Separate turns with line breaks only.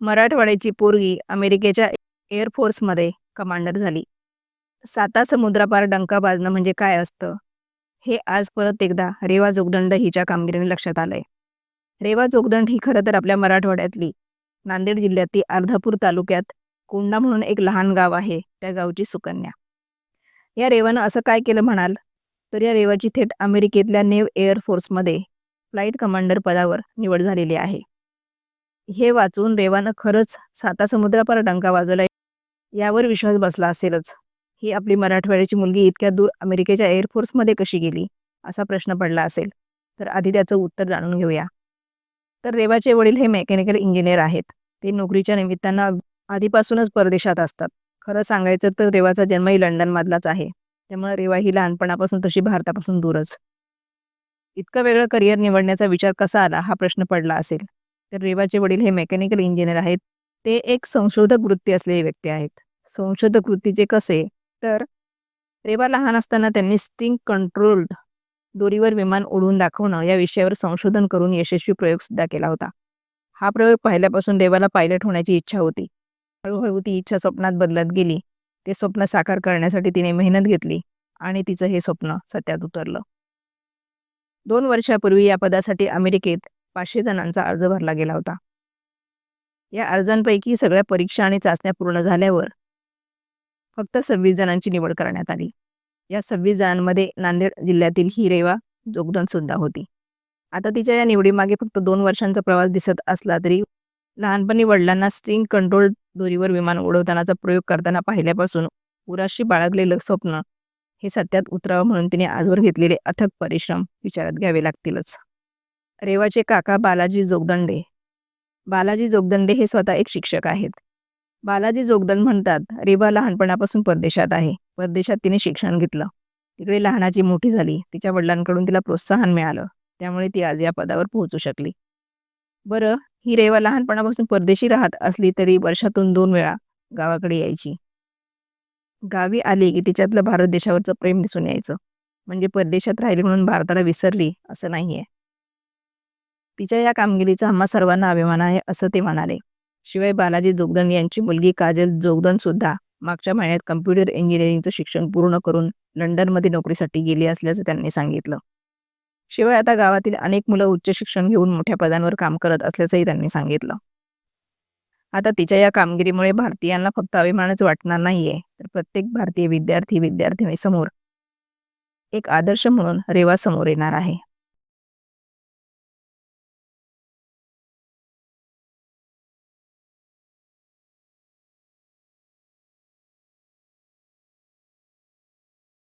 मराठवाड्याची पोरगी अमेरिकेच्या एअरफोर्समध्ये कमांडर झाली. साता समुद्रापार डंका बाजणं म्हणजे काय असतं? हे आज परत एकदा रेवा जोगदंड हिच्या कामगिरीने लक्षात आलंय. रेवा जोगदंड ही खरं तर आपल्या मराठवाड्यातली नांदेड जिल्ह्यातील अर्धापूर तालुक्यात कोंडा म्हणून एक लहान गाव आहे त्या गावची सुकन्या. या रेवानं असं काय केलं म्हणाल? तर या रेवाची थेट अमेरिकेतल्या नेव्ह एअरफोर्समध्ये फ्लाईट कमांडर पदावर निवड झालेली आहे. हे वाचून रेवानं खरंच साता समुद्रापार डंका वाजवला यावर विश्वास बसला असेलच. ही आपली मराठवाड्याची मुलगी इतक्या दूर अमेरिकेच्या एअरफोर्समध्ये कशी गेली असा प्रश्न पडला असेल. तर आधी त्याचं उत्तर जाणून घेऊया. तर रेवाचे वडील हे मेकॅनिकल इंजिनियर आहेत. ते नोकरीच्या निमित्तानं आधीपासूनच परदेशात असतात. खरं सांगायचं तर रेवाचा जन्मही लंडनमधलाच आहे. त्यामुळे रेवा ही लहानपणापासून तशी भारतापासून दूरच. इतकं वेगळं करिअर निवडण्याचा विचार कसा आला हा प्रश्न पडला असेल. तर रेवाचे वडील हे मेकॅनिकल इंजिनियर आहेत. ते एक संशोधक वृत्ती असलेले व्यक्ती आहेत. संशोधक वृत्तीचे कसे? तर रेवा लहान असताना त्यांनी स्टिंग कंट्रोल्ड दोरीवर विमान उडवून दाखवणं या विषयावर संशोधन करून यशस्वी प्रयोग सुद्धा केला होता. हा प्रयोग पाहिल्यापासून रेवाला पायलट होण्याची इच्छा होती. हळूहळू ती इच्छा स्वप्नात बदलत गेली. ते स्वप्न साकार करण्यासाठी तिने मेहनत घेतली आणि तिचं हे स्वप्न सत्यात उतरलं. दोन वर्षापूर्वी या पदासाठी अमेरिकेत पाचशे जणांचा अर्ज भरला गेला होता. या अर्जांपैकी सगळ्या परीक्षा आणि चाचण्या पूर्ण झाल्यावर फक्त सव्वीस जणांची निवड करण्यात आली. या सव्वीस जणांमध्ये नांदेड जिल्ह्यातील ही रेवा जोगदन सुद्धा होती. आता तिच्या या निवडीमागे फक्त दोन वर्षांचा प्रवास दिसत असला तरी लहानपणी वडिलांना स्ट्रिंग कंट्रोल दोरीवर विमान उडवतानाचा प्रयोग करताना पाहिल्यापासून उराशी बाळगलेलं स्वप्न हे सत्यात उतरावं म्हणून तिने आजवर घेतलेले अथक परिश्रम विचारात घ्यावे लागतीलच. रेवाचे काका बालाजी जोगदंडे. बालाजी जोगदंडे हे स्वतः एक शिक्षक आहेत. बालाजी जोगदंड म्हणतात रेवा लहानपणापासून परदेशात आहे. परदेशात तिने शिक्षण घेतलं. तिकडे लहानाची मोठी झाली. तिच्या वडिलांकडून तिला प्रोत्साहन मिळालं. त्यामुळे ती आज या पदावर पोहोचू शकली. बरं ही रेवा लहानपणापासून परदेशी राहत असली तरी वर्षातून दोन वेळा गावाकडे यायची. गावी आली की तिच्यातलं भारत देशावरचं प्रेम दिसून यायचं. म्हणजे परदेशात राहिली म्हणून भारताला विसरली असं नाहीये. तिच्या या कामगिरीचा आम्हा सर्वांना अभिमान आहे असं ते म्हणाले. शिवाय बालाजी जोगदंड यांची मुलगी काजल जोगदंड सुद्धा मागच्या महिन्यात कम्प्युटर इंजिनिअरिंगचं शिक्षण पूर्ण करून लंडनमध्ये नोकरीसाठी गेली असल्याचं त्यांनी सांगितलं. शिवाय आता गावातील अनेक मुलं उच्च शिक्षण घेऊन मोठ्या पदांवर काम करत असल्याचंही त्यांनी सांगितलं. आता तिच्या या कामगिरीमुळे भारतीयांना फक्त अभिमानच वाटणार नाहीये तर प्रत्येक भारतीय विद्यार्थी विद्यार्थिनी समोर एक आदर्श म्हणून रेवा समोर येणार आहे.